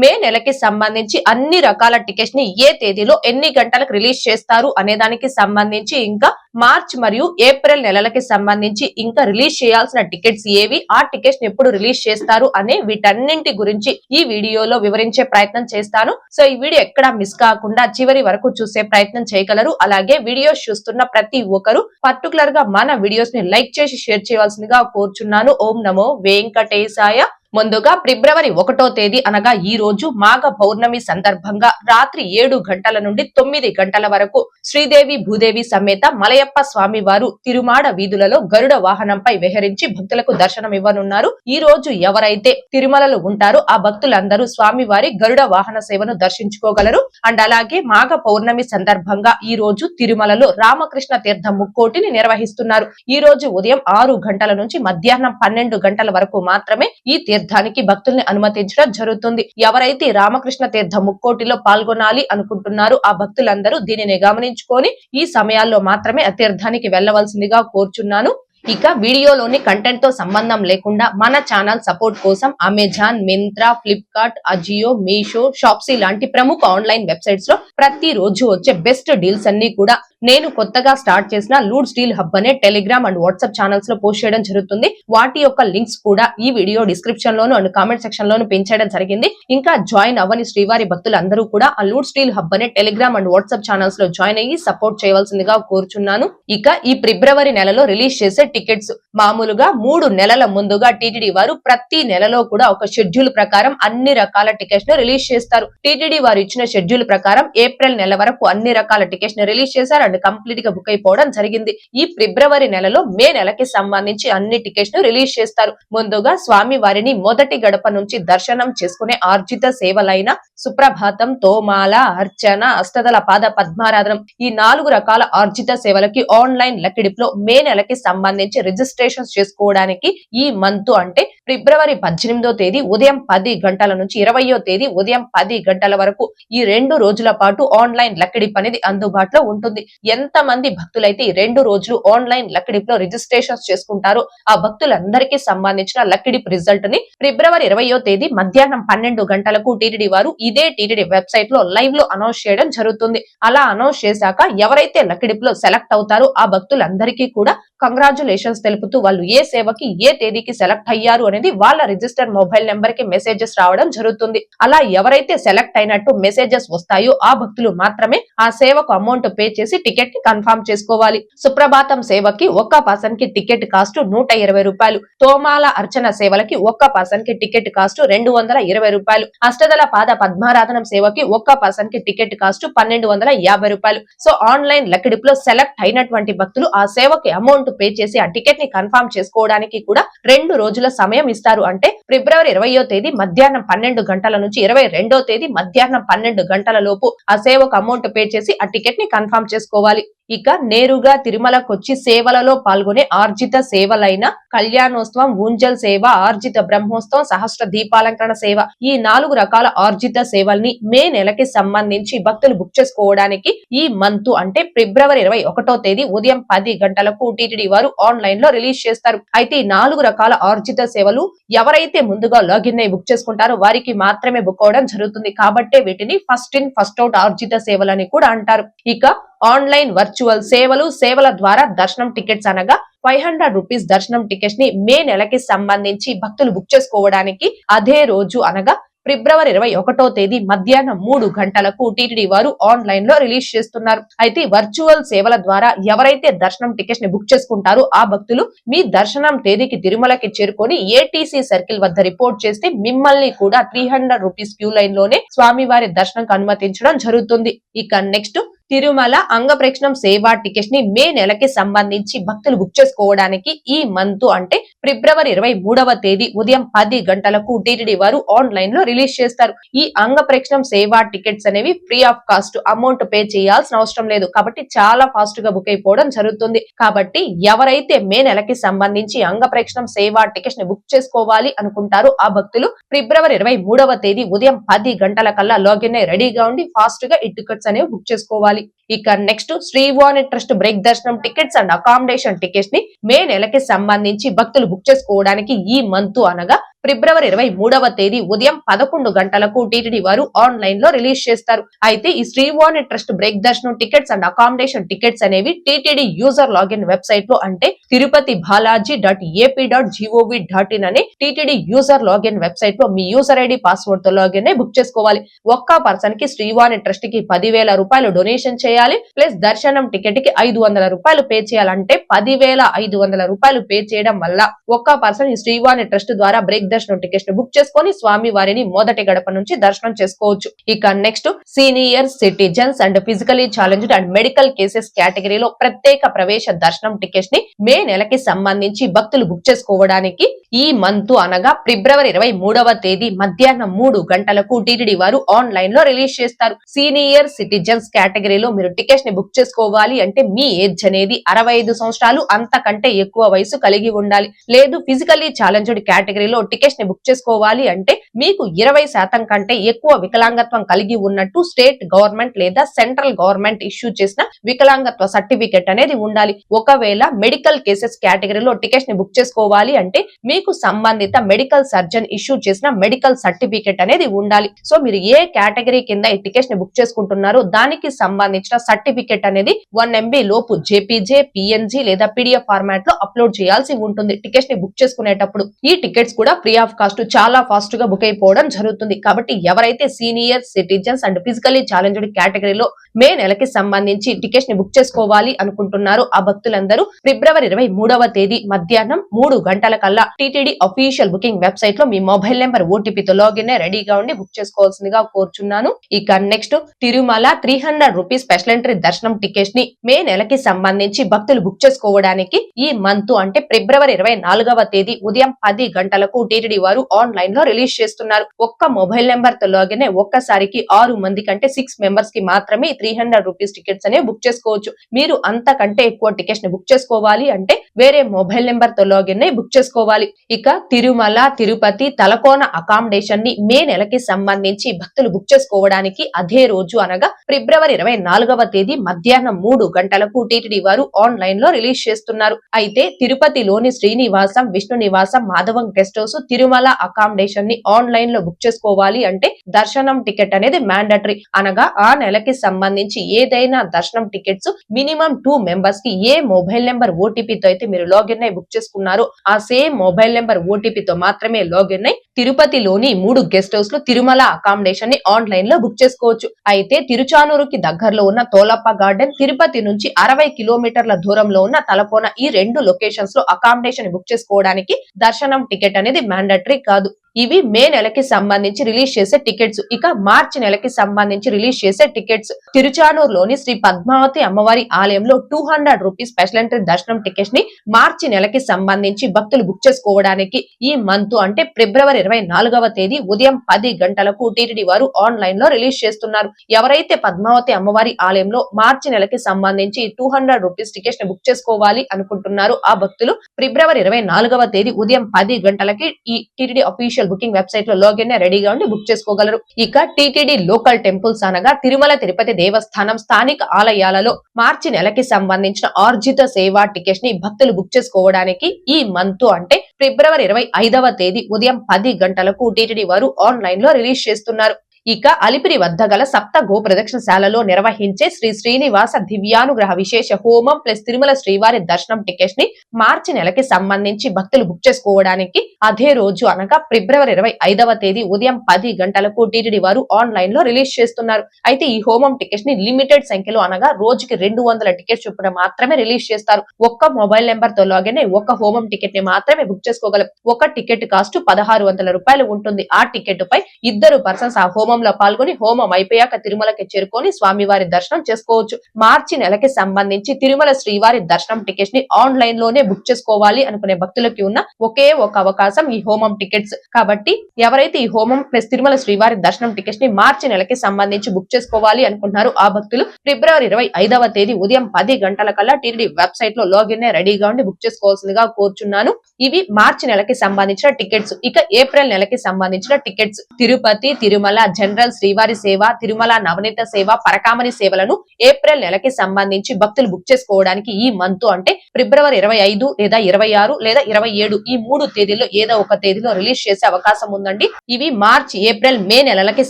మే నెలకి సంబంధించి అన్ని రకాల టికెట్స్ని ఏ తేదీలో ఎన్ని గంటలకు రిలీజ్ చేస్తారు అనే దానికి సంబంధించి ఇంకా మార్చ్ మరియు ఏప్రిల్ నెలలకి సంబంధించి ఇంకా రిలీజ్ చేయాల్సిన టికెట్స్ ఏవి ఆ టికెట్స్ని ఎప్పుడు రిలీజ్ చేస్తారు అనే వీటన్నింటి గురించి ఈ వీడియోలో వివరించే ప్రయత్నం చేస్తాను. సో ఈ వీడియో ఎక్కడా మిస్ కాకుండా చివరి వరకు చూసే ప్రయత్నం చేయగలరు. అలాగే వీడియోస్ చూస్తున్న ప్రతి ఒక్కరు పర్టికులర్గా మన వీడియోస్ని లైక్ చేసి షేర్ చేయవలసిందిగా కోరుచున్నాను. ఓం నమో వెంకటేశాయ. ముందుగా ఫిబ్రవరి ఒకటో తేదీ అనగా ఈ రోజు మాఘ పౌర్ణమి సందర్భంగా రాత్రి ఏడు గంటల నుండి తొమ్మిది గంటల వరకు శ్రీదేవి భూదేవి సమేత మలయప్ప స్వామి వారు తిరుమాడ వీధులలో గరుడ వాహనంపై విహరించి భక్తులకు దర్శనం ఇవ్వనున్నారు. ఈ రోజు ఎవరైతే తిరుమలలో ఉంటారో ఆ భక్తులందరూ స్వామి వారి గరుడ వాహన సేవను దర్శించుకోగలరు. అండ్ అలాగే మాఘ పౌర్ణమి సందర్భంగా ఈ రోజు తిరుమలలో రామకృష్ణ తీర్థం ముక్కోటిని నిర్వహిస్తున్నారు. ఈ రోజు ఉదయం ఆరు గంటల నుంచి మధ్యాహ్నం పన్నెండు గంటల వరకు మాత్రమే ఈ తీర్థానికి భక్తుల్ని అనుమతించడం జరుగుతుంది. ఎవరైతే రామకృష్ణ తీర్థ ముక్కోటిలో పాల్గొనాలి అనుకుంటున్నారో ఆ భక్తులందరూ దీనిని గమనించుకొని ఈ సమయాల్లో మాత్రమే ఆ తీర్థానికి వెళ్ళవలసిందిగా కోరుచున్నాను. ఇక వీడియోలోని కంటెంట్తో సంబంధం లేకుండా మన ఛానల్ సపోర్ట్ కోసం Amazon Myntra Flipkart Ajio Meesho Shopsy లాంటి ప్రముఖ ఆన్లైన్ వెబ్సైట్స్లో ప్రతి రోజు వచ్చే బెస్ట్ డీల్స్ అన్ని కూడా నేను కొత్తగా స్టార్ట్ చేసిన లూడ్ స్టీల్ హబ్ అనే టెలిగ్రామ్ అండ్ వాట్సాప్ ఛానల్స్లో పోస్ట్ చేయడం జరుగుతుంది. వాటి యొక్క లింక్స్ కూడా ఈ వీడియో డిస్క్రిప్షన్ లోను అండ్ కామెంట్ సెక్షన్ లోను పెంచడం జరిగింది. ఇంకా జాయిన్ అవ్వని శ్రీవారి భక్తులు అందరూ కూడా ఆ లూడ్ స్టీల్ హబ్ అనే టెలిగ్రామ్ అండ్ వాట్సాప్ ఛానల్స్లో జాయిన్ అయ్యి సపోర్ట్ చేయవలసిందిగా కోరుచున్నాను. ఇక ఈ ఫిబ్రవరి నెలలో రిలీజ్ చేసే టికెట్స్ మామూలుగా మూడు నెలల ముందుగా టీటీడీ వారు ప్రతి నెలలో కూడా ఒక షెడ్యూల్ ప్రకారం అన్ని రకాల టికెట్స్ను రిలీజ్ చేస్తారు. టీటీడీ వారు ఇచ్చిన షెడ్యూల్ ప్రకారం ఏప్రిల్ నెల వరకు అన్ని రకాల టికెట్స్ను రిలీజ్ చేశారు. అండ్ కంప్లీట్గా బుక్ అయిపోవడం జరిగింది. ఈ ఫిబ్రవరి నెలలో మే నెలకి సంబంధించి అన్ని టికెట్స్ను రిలీజ్ చేస్తారు. ముందుగా స్వామి వారిని మొదటి గడప నుంచి దర్శనం చేసుకునే ఆర్జిత సేవలైన సుప్రభాతం తోమాల అర్చన అష్టదల పాద పద్మారాధనం ఈ నాలుగు రకాల ఆర్జిత సేవలకి ఆన్లైన్ లకిడిప్లో మే నెలకి సంబంధించి రిజిస్ట్రేషన్ చేసుకోవడానికి ఈ మంత్ అంటే ఫిబ్రవరి పద్దెనిమిదో తేదీ ఉదయం పది గంటల నుంచి ఇరవయో తేదీ ఉదయం పది గంటల వరకు ఈ రెండు రోజుల పాటు ఆన్లైన్ లకిడిప్ అనేది అందుబాటులో ఉంటుంది. ఎంత మంది భక్తులైతే ఈ రెండు రోజులు ఆన్లైన్ లకిడిప్లో రిజిస్ట్రేషన్స్ చేసుకుంటారో ఆ భక్తులందరికీ సంబంధించిన లకిడిప్ రిజల్ట్ని ఫిబ్రవరి ఇరవయో తేదీ మధ్యాహ్నం పన్నెండు గంటలకు టీటీడీ వారు ఇదే టీటీడీ వెబ్సైట్లో లైవ్లో అనౌన్స్ చేయడం జరుగుతుంది. అలా అనౌన్స్ చేశాక ఎవరైతే లకిడిప్లో సెలెక్ట్ అవుతారో ఆ భక్తులందరికీ కూడా కంగ్రాచులేషన్స్ తెలుపుతూ వాళ్ళు ఏ సేవకి ఏ తేదీకి సెలెక్ట్ అయ్యారు అనేది వాళ్ళ రిజిస్టర్ మొబైల్ నెంబర్కి మెసేజెస్ రావడం జరుగుతుంది. అలా ఎవరైతే సెలెక్ట్ అయినట్టు మెసేజెస్ వస్తాయో ఆ భక్తులు మాత్రమే ఆ సేవకు అమౌంట్ పే చేసి టికెట్ని కన్ఫర్మ్ చేసుకోవాలి. సుప్రభాతం సేవకి ఒక్క పర్సన్కి టికెట్ కాస్ట్ నూట ఇరవై రూపాయలు. తోమాల అర్చన సేవలకి ఒక్క పర్సన్కి టికెట్ కాస్ట్ రెండు వందల ఇరవై రూపాయలు. అష్టదల పాద పద్మారాధనం సేవకి ఒక్క పర్సన్కి టికెట్ కాస్ట్ పన్నెండు వందల యాభై రూపాయలు. సో ఆన్లైన్ లెక్కడిప్లో సెలెక్ట్ అయినటువంటి భక్తులు ఆ సేవకి అమౌంట్ పే చేసి ఆ టికెట్ని కన్ఫర్మ్ చేసుకోవడానికి కూడా రెండు రోజుల సమయం ఇస్తారు. అంటే ఫిబ్రవరి ఇరవయో తేదీ మధ్యాహ్నం పన్నెండు గంటల నుంచి ఇరవై రెండో తేదీ మధ్యాహ్నం పన్నెండు గంటల లోపు ఆ సేవకు అమౌంట్ పే చేసి ఆ టికెట్ని కన్ఫర్మ్ చేసుకోవాలి. Valley, ఇక నేరుగా తిరుమలకొచ్చి సేవలలో పాల్గొనే ఆర్జిత సేవలైన కళ్యాణోత్సవం ఊంజల్ సేవ ఆర్జిత బ్రహ్మోత్సవం సహస్ర దీపాలంకరణ సేవ ఈ నాలుగు రకాల ఆర్జిత సేవల్ని మే నెలకి సంబంధించి భక్తులు బుక్ చేసుకోవడానికి ఈ మంత్ అంటే ఫిబ్రవరి ఇరవై ఒకటో తేదీ ఉదయం పది గంటలకు టీటీడీ వారు ఆన్లైన్లో రిలీజ్ చేస్తారు. అయితే ఈ నాలుగు రకాల ఆర్జిత సేవలు ఎవరైతే ముందుగా లాగిన్ అయి బుక్ చేసుకుంటారో వారికి మాత్రమే బుక్ అవడం జరుగుతుంది. కాబట్టి వీటిని ఫస్ట్ ఇన్ ఫస్ట్ అవుట్ ఆర్జిత సేవలని కూడా అంటారు. ఇక ఆన్లైన్ వర్చువల్ సేవలు సేవల ద్వారా దర్శనం టికెట్స్ అనగా ఫైవ్ హండ్రెడ్ రూపీస్ దర్శనం టికెట్స్ని మే నెలకి సంబంధించి భక్తులు బుక్ చేసుకోవడానికి అదే రోజు అనగా ఫిబ్రవరి ఇరవై ఒకటో తేదీ మధ్యాహ్నం మూడు గంటలకు టీటీడీ వారు ఆన్లైన్లో రిలీజ్ చేస్తున్నారు. అయితే వర్చువల్ సేవల ద్వారా ఎవరైతే దర్శనం టికెట్స్ని బుక్ చేసుకుంటారో ఆ భక్తులు మీ దర్శనం తేదీకి తిరుమలకి చేరుకొని ఏటీసీ సర్కిల్ వద్ద రిపోర్ట్ చేస్తే మిమ్మల్ని కూడా త్రీ హండ్రెడ్ రూపీస్ క్యూ లైన్లోనే స్వామివారి దర్శనంకి అనుమతించడం జరుగుతుంది. ఇక నెక్స్ట్ తిరుమల అంగప్రేక్షణం సేవా టికెట్స్ని మే నెలకి సంబంధించి భక్తులు బుక్ చేసుకోవడానికి ఈ మంత్ అంటే ఫిబ్రవరి ఇరవై మూడవ తేదీ ఉదయం పది గంటలకు టీటీడీ వారు ఆన్లైన్లో రిలీజ్ చేస్తారు. ఈ అంగప్రేక్షణం సేవా టికెట్స్ అనేవి free of cost amount pay చేయాల్సిన అవసరం లేదు. కాబట్టి చాలా ఫాస్ట్గా బుక్ అయిపోవడం జరుగుతుంది. కాబట్టి ఎవరైతే మే నెలకి సంబంధించి అంగప్రేక్షణం సేవా టికెట్స్ని బుక్ చేసుకోవాలి అనుకుంటారో ఆ భక్తులు ఫిబ్రవరి ఇరవై మూడవ తేదీ ఉదయం పది గంటల కల్లా లాగిన్ అయి రెడీగా ఉండి ఫాస్ట్గా ఈ టికెట్స్ అనేవి బుక్ చేసుకోవాలి. ఇక నెక్స్ట్ శ్రీవాణి ట్రస్ట్ బ్రేక్ దర్శనం టికెట్స్ అండ్ అకామిడేషన్ టికెట్స్ని మే నెలకి సంబంధించి భక్తులు బుక్ చేసుకోవడానికి ఈ మంత్ అనగా ఫిబ్రవరి ఇరవై మూడవ తేదీ ఉదయం పదకొండు గంటలకు టీటీడీ వారు ఆన్లైన్లో రిలీజ్ చేస్తారు. అయితే ఈ శ్రీవాణి ట్రస్ట్ బ్రేక్ దర్శనం టికెట్స్ అండ్ అకామిడేషన్ టికెట్స్ అనేవి టీటీడీ యూజర్ లాగిన్ వెబ్సైట్లో అంటే Tirupati Balaji dot AP dot GOV dot in అనే టీటీడీ యూజర్ లాగిన్ వెబ్సైట్లో మీ యూజర్ ఐడి పాస్వర్డ్తో లాగిన్ బుక్ చేసుకోవాలి. ఒక్క పర్సన్కి శ్రీవాణి ట్రస్ట్కి పదివేల రూపాయలు డొనేషన్ చేయాలి. ప్లస్ దర్శనం టికెట్కి ఐదు వందల రూపాయలు పే చేయాలంటే పదివేల ఐదు వందల రూపాయలు పే చేయడం వల్ల ఒక్క పర్సన్ శ్రీవాణి ట్రస్ట్ ద్వారా బ్రేక్ దర్శనం టికెట్స్ను బుక్ చేసుకొని స్వామి వారిని మొదటి గడప నుంచి దర్శనం చేసుకోవచ్చు. ఇక next senior citizens and physically challenged and medical cases కేటగిరీలో ప్రత్యేక ప్రవేశ దర్శనం టికెట్స్ని మే నెలకి సంబంధించి భక్తులు బుక్ చేసుకోవడానికి ఈ మంత్ అనగా ఫిబ్రవరి ఇరవై మూడవ తేదీ మధ్యాహ్నం మూడు గంటలకు టీటీడీ వారు ఆన్లైన్లో రిలీజ్ చేస్తారు. సీనియర్ సిటిజన్స్ కేటగిరీలో మీరు టికెట్స్ని బుక్ చేసుకోవాలి అంటే మీ ఏజ్ అనేది అరవై ఐదు సంవత్సరాలు అంతకంటే ఎక్కువ వయసు కలిగి ఉండాలి. లేదు ఫిజికలీ ఛాలెంజ్డ్ కేటగిరీలో టికెట్స్ ని బుక్ చేసుకోవాలి అంటే మీకు ఇరవై శాతం కంటే ఎక్కువ వికలాంగత్వం కలిగి ఉన్నట్టు స్టేట్ గవర్నమెంట్ లేదా సెంట్రల్ గవర్నమెంట్ ఇష్యూ చేసిన వికలాంగత్వ సర్టిఫికెట్ అనేది ఉండాలి. ఒకవేళ మెడికల్ కేసెస్ కేటగిరీలో టికెట్స్ని బుక్ చేసుకోవాలి అంటే మీకు సంబంధిత మెడికల్ సర్జన్ ఇష్యూ చేసిన మెడికల్ సర్టిఫికెట్ అనేది ఉండాలి. సో మీరు ఏ కేటగిరీ కింద ఈ టికెట్స్ని బుక్ చేసుకుంటున్నారో దానికి సంబంధించిన సర్టిఫికెట్ అనేది వన్ ఎంబీ లోపు జేపీజే పిఎన్జీ లేదా పీడిఎఫ్ ఫార్మాట్లో అప్లోడ్ చేయాల్సి ఉంటుంది టికెట్స్ని బుక్ చేసుకునేటప్పుడు. ఈ టికెట్స్ కూడా ఫ్రీ ఆఫ్ కాస్ట్ చాలా ఫాస్ట్గా బుక్ అయిపోవడం జరుగుతుంది. కాబట్టి ఎవరైతే senior citizens and physically challenged కేటగిరీలో మే నెలకి సంబంధించి టికెట్స్ని బుక్ చేసుకోవాలి అనుకుంటున్నారు ఆ భక్తులందరూ ఫిబ్రవరి ఇరవై మూడవ తేదీ మధ్యాహ్నం మూడు గంటల కల్లా టీటీడీ అఫీషియల్ బుకింగ్ వెబ్సైట్లో మీ మొబైల్ నెంబర్ ఓటీపీతో లాగిన్ రెడీగా ఉండి బుక్ చేసుకోవాల్సిందిగా కోరుచున్నాను. ఇక next Tirumala three hundred rupees special entry దర్శనం టికెట్స్ని మే నెలకి సంబంధించి భక్తులు బుక్ చేసుకోవడానికి ఈ మంత్ అంటే ఫిబ్రవరి ఇరవై నాలుగవ తేదీ ఉదయం పది గంటలకు టీటీడీ వారు ఆన్లైన్లో రిలీజ్ చేస్తున్నారు. ఒక్క మొబైల్ నెంబర్తో లాగిన్ ఒక్కసారికి ఆరు మంది కంటే సిక్స్ మెంబర్స్కి మాత్రమే త్రీ హండ్రెడ్ రూపీస్ టికెట్స్ అనేవి బుక్ చేసుకోవచ్చు. మీరు అంతకంటే ఎక్కువ టికెట్స్ని బుక్ చేసుకోవాలి అంటే వేరే మొబైల్ నెంబర్తో లాగిన్ అయి బుక్ చేసుకోవాలి. ఇక తిరుమల తిరుపతి తలకోన అకామిడేషన్ని మే నెలకి సంబంధించి భక్తులు బుక్ చేసుకోవడానికి అదే రోజు అనగా ఫిబ్రవరి ఇరవై నాలుగవ తేదీ మధ్యాహ్నం మూడు గంటలకు టీటీడీ వారు ఆన్లైన్లో రిలీజ్ చేస్తున్నారు. అయితే తిరుపతిలోని శ్రీనివాసం విష్ణు నివాసం మాధవం గెస్ట్ హౌస్ తిరుమల అకామిడేషన్ని ఆన్లైన్లో బుక్ చేసుకోవాలి అంటే దర్శనం టికెట్ అనేది మ్యాండటరీ అనగా ఆ నెలకి సంబంధించి ఏదైనా దర్శనం టికెట్స్ మినిమం టూ మెంబర్స్కి ఏ మొబైల్ నెంబర్ ఓటీపీతో అయితే మీరు లాగిన్ అయి బుక్ చేసుకున్నారో ఆ సేమ్ మొబైల్ నెంబర్ ఓటీపీతో మాత్రమే లాగిన్ అయి తిరుపతిలోని మూడు గెస్ట్ హౌస్లో తిరుమల అకామిడేషన్ని ఆన్లైన్లో బుక్ చేసుకోవచ్చు. అయితే తిరుచానూరుకి దగ్గరలో ఉన్న తోలప్ప గార్డెన్ తిరుపతి నుంచి అరవై కిలోమీటర్ల దూరంలో ఉన్న తలకోన ఈ రెండు లొకేషన్స్లో అకామిడేషన్ బుక్ చేసుకోవడానికి దర్శనం టికెట్ అనేది మ్యాండటరీ కాదు. ఇవి మే నెలకి సంబంధించి రిలీజ్ చేసే టికెట్స్. ఇక మార్చి నెలకి సంబంధించి రిలీజ్ చేసే టికెట్స్. తిరుచానూర్లోని శ్రీ పద్మావతి అమ్మవారి ఆలయంలో two hundred rupees special entry దర్శనం టికెట్స్ని మార్చి నెలకి సంబంధించి భక్తులు బుక్ చేసుకోవడానికి ఈ మంత్ అంటే ఫిబ్రవరి ఇరవై నాలుగవ తేదీ ఉదయం పది గంటలకు టీటీడీ వారు ఆన్లైన్లో రిలీజ్ చేస్తున్నారు. ఎవరైతే పద్మావతి అమ్మవారి ఆలయంలో మార్చి నెలకి సంబంధించి టూ హండ్రెడ్ రూపీస్ టికెట్స్ని బుక్ చేసుకోవాలి అనుకుంటున్నారు ఆ భక్తులు ఫిబ్రవరి ఇరవై నాలుగవ తేదీ ఉదయం పది గంటలకి ఈ టీటీడీ అఫీషియల్ బుకింగ్ వెబ్సైట్లో లాగిన్ రెడీగా ఉండి బుక్ చేసుకోగలరు. ఇక టీటీడీ లోకల్ టెంపుల్స్ అనగా తిరుమల తిరుపతి దేవస్థానం స్థానిక ఆలయాలలో మార్చి నెలకి సంబంధించిన ఆర్జిత సేవా టికెట్స్ని భక్తులు బుక్ చేసుకోవడానికి ఈ మంత్ అంటే ఫిబ్రవరి ఇరవై ఐదవ తేదీ ఉదయం పది గంటలకు టీటీడీ వారు ఆన్లైన్లో రిలీజ్ చేస్తున్నారు. ఇక అలిపిరి వద్ద గల సప్త గో ప్రదక్షిణశాలలో నిర్వహించే శ్రీ శ్రీనివాస దివ్యానుగ్రహ విశేష హోమం ప్లస్ తిరుమల శ్రీవారి దర్శనం టికెట్స్ని మార్చి నెలకి సంబంధించి భక్తులు బుక్ చేసుకోవడానికి అదే రోజు అనగా ఫిబ్రవరి ఇరవై ఐదవ తేదీ ఉదయం పది గంటలకు టీటీడీ వారు ఆన్లైన్లో రిలీజ్ చేస్తున్నారు. అయితే ఈ హోమం టికెట్స్ని లిమిటెడ్ సంఖ్యలో అనగా రోజుకి రెండు వందల టికెట్స్ చొప్పున మాత్రమే రిలీజ్ చేస్తారు. ఒక్క మొబైల్ నెంబర్తో లాగిన్ ఒక్క హోమం టికెట్ని మాత్రమే బుక్ చేసుకోగలం. ఒక టికెట్ కాస్ట్ పదహారు వందల రూపాయలు ఉంటుంది. ఆ టికెట్ పై ఇద్దరు పర్సన్స్ ఆ హోమం హోమంలో పాల్గొని హోమం అయిపోయాక తిరుమలకి చేరుకొని స్వామివారి దర్శనం చేసుకోవచ్చు. మార్చి నెలకి సంబంధించి తిరుమల శ్రీవారి దర్శనం టికెట్స్ని ఆన్లైన్లోనే బుక్ చేసుకోవాలి అనుకునే భక్తులకి ఉన్న ఒకే ఒక అవకాశం ఈ హోమం టికెట్స్. కాబట్టి ఎవరైతే ఈ హోమం ప్లస్ తిరుమల శ్రీవారి దర్శనం టికెట్స్ని మార్చి నెలకి సంబంధించి బుక్ చేసుకోవాలి అనుకుంటున్నారు ఆ భక్తులు ఫిబ్రవరి ఇరవై ఐదవ తేదీ ఉదయం పది గంటల కల్లా టీడీ వెబ్సైట్లో లాగిన్ రెడీగా ఉండి బుక్ చేసుకోవాల్సిందిగా కోరుచున్నాను. ఇవి మార్చి నెలకి సంబంధించిన టికెట్స్. ఇక ఏప్రిల్ నెలకి సంబంధించిన టికెట్స్. తిరుపతి తిరుమల జనరల్ శ్రీవారి సేవ తిరుమల నవనీత సేవ పరకామణి సేవలను ఏప్రిల్ నెలకి సంబంధించి భక్తులు బుక్ చేసుకోవడానికి ఈ మంత్ అంటే ఫిబ్రవరి ఇరవై ఐదు లేదా ఇరవై ఆరు లేదా ఇరవై ఏడు ఈ మూడు తేదీల్లో ఏదో ఒక తేదీలో రిలీజ్ చేసే అవకాశం ఉందండి. ఇవి మార్చ్ ఏప్రిల్ మే నెలలకి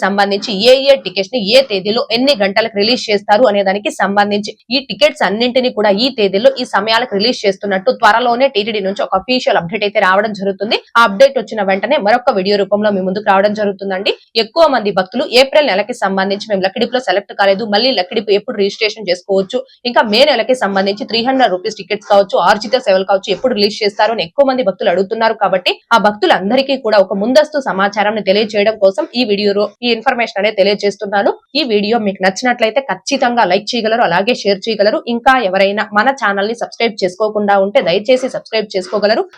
సంబంధించి ఏ ఏ టికెట్స్ని ఏ తేదీలో ఎన్ని గంటలకు రిలీజ్ చేస్తారు అనే దానికి సంబంధించి ఈ టికెట్స్ అన్నింటినీ కూడా ఈ తేదీలో ఈ సమయాలకు రిలీజ్ చేస్తున్నట్టు త్వరలోనే టీటీడీ నుంచి ఒక అఫీషియల్ అప్డేట్ అయితే రావడం జరుగుతుంది. ఆ అప్డేట్ వచ్చిన వెంటనే మరొక వీడియో రూపంలో మీ ముందుకు రావడం జరుగుతుందండి. ఎక్కువ మంది భక్తులు ఏప్రిల్ నెలకి సంబంధించి మేము లక్కిడిపులో సెలెక్ట్ కాలేదు. మళ్ళీ లక్కిడిపు ఎప్పుడు రిజిస్ట్రేషన్ చేసుకోవచ్చు? ఇంకా మే నెలకి సంబంధించి త్రీ హండ్రెడ్ రూపీస్ టికెట్స్ కావచ్చు ఆర్జిత సేవలు కావచ్చు ఎప్పుడు రిలీజ్ చేస్తారు అని ఎక్కువ మంది భక్తులు అడుగుతున్నారు కాబట్టి ఆ భక్తులందరికీ కూడా ఒక ముందస్తు సమాచారం తెలియజేయడం కోసం ఈ వీడియోలో ఈ ఇన్ఫర్మేషన్ అనేది తెలియజేస్తున్నాను ఈ వీడియో మీకు నచ్చినట్లయితే ఖచ్చితంగా లైక్ చేయగలరు అలాగే షేర్ చేయగలరు. ఇంకా ఎవరైనా మన ఛానల్ని సబ్స్క్రైబ్ చేసుకోకుండా ఉంటే దయచేసి సబ్స్క్రైబ్ చేసుకోగలరు.